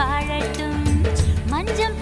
வாழட்டும். மஞ்சம்